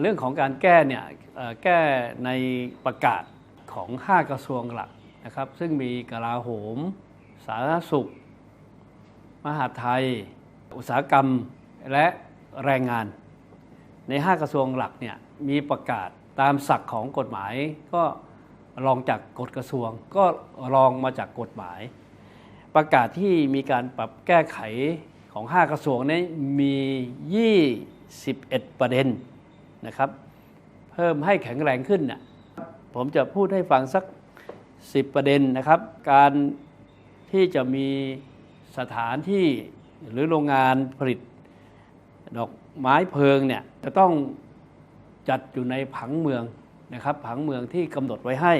เรื่องของการแก้เนี่ยแก้ในประกาศของ 5 กระทรวงหลักนะครับ ซึ่งมีกลาโหม สาธารณสุข มหาไทย อุตสาหกรรมและแรงงาน ใน 5 กระทรวงหลักเนี่ยมีประกาศตามศักดิ์ของกฎหมาย ก็รองจากกฎกระทรวง ก็รองมาจากกฎหมาย ประกาศที่มีการปรับแก้ไขของ 5 กระทรวงนี้มี 21 ประเด็น นะครับ เพิ่มให้แข็งแรงขึ้นน่ะผมจะพูดให้ฟังสัก 10 ประเด็นนะครับ การที่จะมีสถานที่หรือโรงงานผลิต ดอกไม้เพลิงเนี่ยจะต้องจัดอยู่ในผังเมืองนะครับผังเมืองที่กำหนดไว้ให้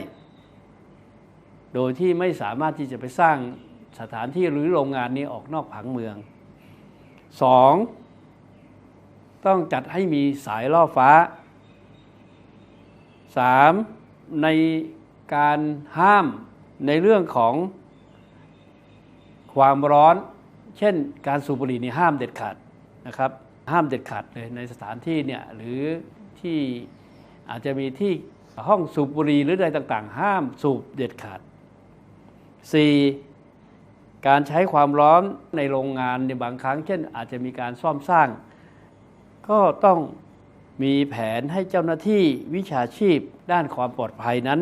โดยที่ไม่สามารถที่จะไปสร้างสถานที่หรือโรงงานนี้ออกนอกผังเมือง 2. ต้องจัดให้มีสายล่อฟ้า 3. ในการห้ามในเรื่องของความร้อน เช่น การสูบบุหรี่นี่ห้ามเด็ดขาดนะครับ ห้ามเด็ดขาดเลยในสถานที่เนี่ยหรือที่อาจจะมีที่ห้องสูบบุหรี่หรืออะไรต่างๆ ห้ามสูบเด็ดขาด 4. การใช้ความร้อนในโรงงานในบางครั้ง เช่น อาจจะมีการซ่อมสร้าง ก็ต้องมีแผนให้เจ้าหน้าที่วิชาชีพด้านความปลอดภัยนั้น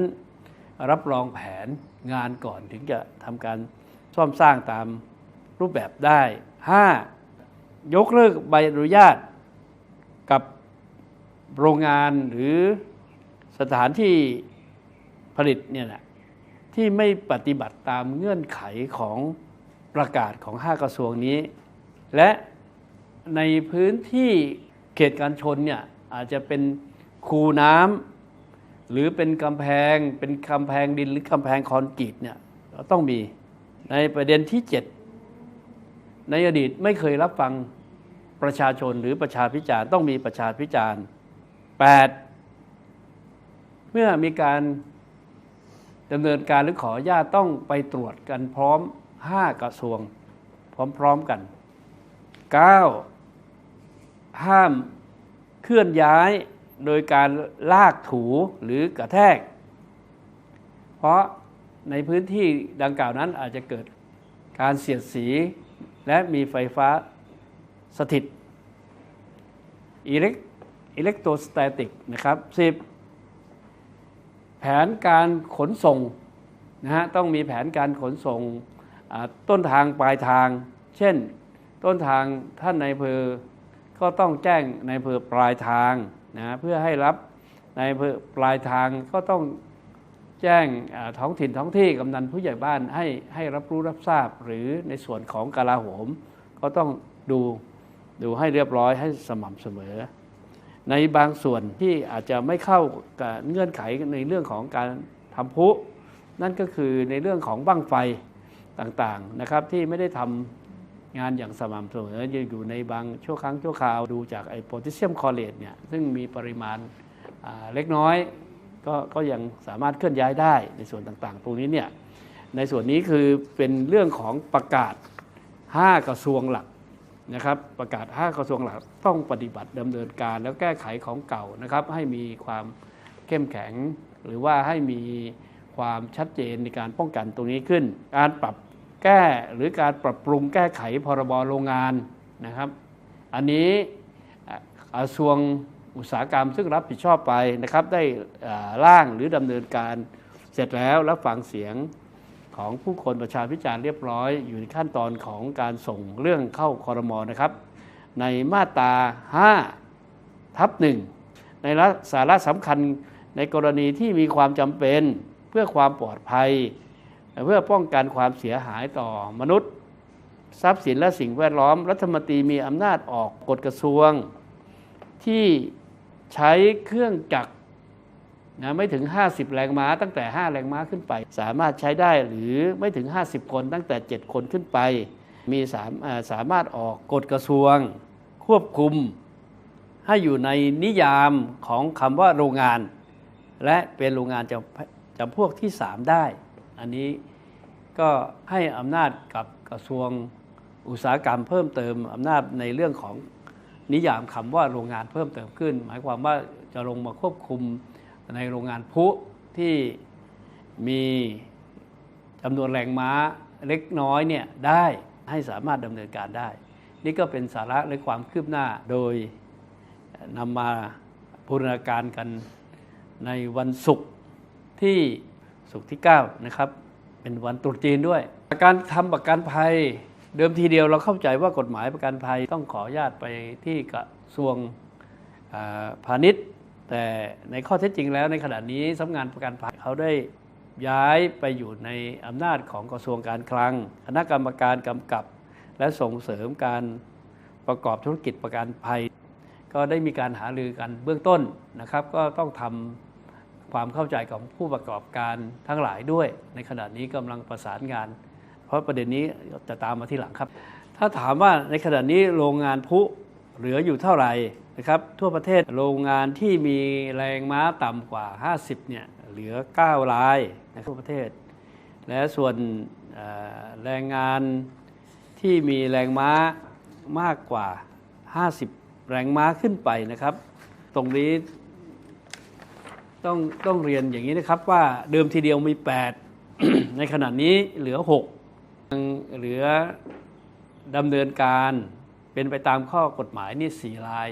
รับรองแผนงานก่อนถึงจะทำการซ่อมสร้างตามรูปแบบได้ 5. ยกเลิกใบอนุญาตกับโรงงานหรือสถานที่ผลิตเนี่ยนะที่ไม่ปฏิบัติตามเงื่อนไขของประกาศของ 5 กระทรวงนี้ และในพื้นที่ เขตการชนเนี่ยอาจจะเป็นคูน้ำหรือเป็นกำแพงเป็นกำแพงดินหรือกำแพงคอนกรีตเนี่ยเราต้องมีในประเด็นที่ 7 ในอดีตไม่เคยรับฟังประชาชนหรือประชาพิจารณ์ต้องมีประชาพิจารณ์ 8 เมื่อมีการดำเนินการหรือขออนุญาตต้องไปตรวจกันพร้อม 5 กระทรวง พร้อมๆกัน 9. ห้ามเคลื่อนย้ายโดยการลากถูหรือกระแทก เพราะในพื้นที่ดังกล่าวนั้นอาจจะเกิดการเสียดสี และมีไฟฟ้าสถิตอิเล็กอิเล็กโทรสแตติกนะครับ 10 แผนการขนส่งนะฮะต้องมีแผนการขนส่งต้นทางปลายทาง เช่น ต้นทางท่านในอำเภอ ก็ต้องแจ้งในายอำเภอปลายทางนะเพื่อให้รับในายอำเภอปลายทางก็ต้องแจ้งท้องถิ่นท้องที่กำนันผู้ใหญ่บ้านให้ให้รับรู้รับทราบ หรือในส่วนของกลาโหม ก็ต้องดูดูให้เรียบร้อยให้สม่ำเสมอ ในบางส่วนที่อาจจะไม่เข้ากับเงื่อนไขในเรื่องของการทำพุ นั่นก็คือในเรื่องของบั้งไฟต่างๆนะครับที่ไม่ได้ทำ งานอย่างสม่ำเสมอยังอยู่ในบางชั่วครั้งชั่วคราวดูจากไอโพแทสเซียมคอเรตเนี่ยซึ่งมีปริมาณเล็กน้อยก็ก็ยังสามารถเคลื่อนย้ายได้ในส่วนต่างๆ ตรงนี้เนี่ยในส่วนนี้คือเป็นเรื่องของประกาศ 5 กระทรวงหลักนะครับประกาศ 5 กระทรวงหลักต้องปฏิบัติดำเนินการแล้วแก้ไขของเก่านะครับให้มีความเข้มแข็ง หรือว่าให้มีความชัดเจนในการป้องกันตรงนี้ขึ้น การปรับ แก้หรือการปรับปรุงแก้ไขพรบโรงงานนะครับ อันนี้กระทรวงอุตสาหกรรมซึ่งรับผิดชอบไปนะครับได้ร่างหรือดำเนินการเสร็จแล้วรับฟังเสียงของผู้คนประชาพิจารณ์เรียบร้อย อยู่ในขั้นตอนของการส่งเรื่องเข้าคอรมอนะครับ ในมาตรา5ทับหนึ่งในสาระสำคัญในกรณีที่มีความจำเป็นเพื่อความปลอดภัย เพื่อป้องกันความเสียหายต่อมนุษย์ ทรัพย์สินและสิ่งแวดล้อม รัฐมนตรีมีอำนาจออกกฎกระทรวง ที่ใช้เครื่องจักรนะไม่ถึง 50 แรงม้า ตั้งแต่ 5 แรงม้าขึ้นไป สามารถใช้ได้หรือไม่ถึง 50 คนตั้งแต่ 7 คนขึ้นไป มีสามาสามารถออกกฎกระทรวง ควบคุม ให้อยู่ในนิยามของคำว่าโรงงาน และเป็นโรงงานจำจำพวกที่ 3 ได้ อันนี้ก็ให้อำนาจกับกระทรวงอุตสาหกรรมเพิ่มเติมอำนาจในเรื่องของนิยามคำว่าโรงงานเพิ่มเติมขึ้น หมายความว่าจะลงมาควบคุมในโรงงานพุที่มีจำนวนแรงม้าเล็กน้อยเนี่ยได้ให้สามารถดำเนินการได้ นี่ก็เป็นสาระและความคืบหน้าโดยนำมาบูรณาการกันในวันศุกร์ที่ ศุกร์ที่9นะครับเป็นวันตรุษจีนด้วยการทำประกันภัยเดิมทีเดียวเราเข้าใจว่ากฎหมายประกันภัยต้องขออนุญาตไปที่กระทรวงพาณิชย์ แต่ในข้อเท็จจริงแล้วในขณะนี้สำนักงานประกันภัยเขาได้ย้ายไปอยู่ในอำนาจของกระทรวงการคลัง คณะกรรมการกำกับ และส่งเสริมการประกอบธุรกิจประกันภัย ก็ได้มีการหารือกันเบื้องต้นนะครับ ก็ต้องทำ ความเข้าใจของผู้ประกอบการทั้งหลายด้วย ในขณะนี้กำลังประสานงาน เพราะประเด็นนี้จะตามมาที่หลังครับ ถ้าถามว่าในขณะนี้โรงงานพุเหลืออยู่เท่าไหร่นะครับทั่วประเทศโรงงานที่มีแรงม้าต่ำกว่า 50เนี่ยเหลือ 9 รายในทั่วประเทศ และส่วนแรงงานที่มีแรงม้ามากกว่า 50 แรงม้าขึ้นไปนะครับ ตรงนี้ ต้องต้องเรียนอย่างนี้นะครับว่าเดิมทีเดียวมี 8 ในขณะนี้เหลือ6ยังเหลือดำเนินการเป็นไปตามข้อกฎหมายนี่สี่ราย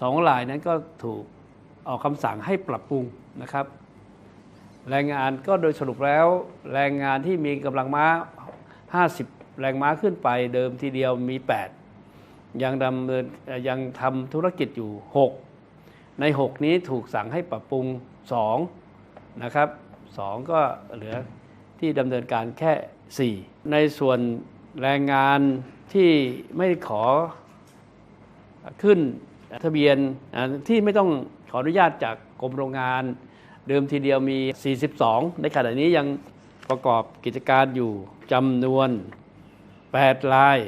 สองรายนั้นก็ถูกออกคำสั่งให้ปรับปรุงนะครับ แรงงานก็โดยสรุปแล้วแรงงานที่มีกำลังม้า 50 แรงม้าขึ้นไป เดิมทีเดียวมี 8 ยังดำเนินยังทำธุรกิจอยู่ 6 ใน 6 นี้ถูกสั่งให้ปรับปรุง2นะครับ2ก็เหลือที่ดำเนินการแค่ 4 ในส่วนแรงงานที่ไม่ขอขึ้นทะเบียนที่ไม่ต้องขออนุญาตจากกรมโรงงาน เดิมทีเดียวมี 42 ในขณะนี้ยังประกอบกิจการอยู่จำนวน8ราย